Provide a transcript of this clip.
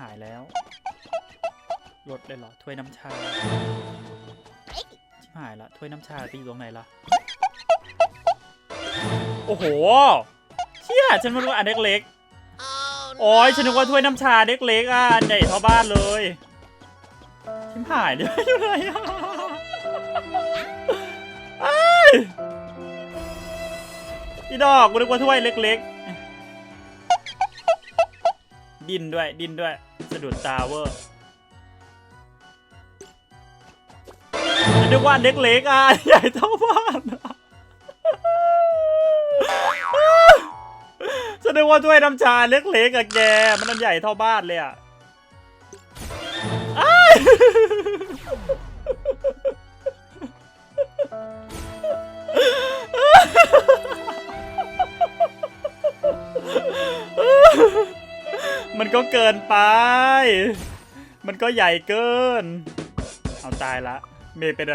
หายแล้วลดเลยเหรอถ้วยน้ำชาชิบหายละถ้วยน้ำชาไปอยู่ตรงไหนล่ะโอ้โหเชี่ยฉันไม่รู้ว่าอันเล็กๆโอ้ยฉันนึกว่าถ้วยน้ำชาเล็กๆอะอันใหญ่เท่าบ้านเลยชิบหายเนี่ยอยู่ไหนอะอ้ายอีดอกกูนึกว่าถ้วยเล็ก ๆ ดินด้วยดินด้วย สะดุดตาเวอร์นึกว่าอันเล็กอะใหญ่เท่าบ้านอะนึกว่าถ้วยน้ำชาเล็กๆอะแก มันอันใหญ่เท่าบ้านเลยอะอ้า มันก็เกินไป มันก็ใหญ่เกิน เอาตายละ เมย์เป็นอะไร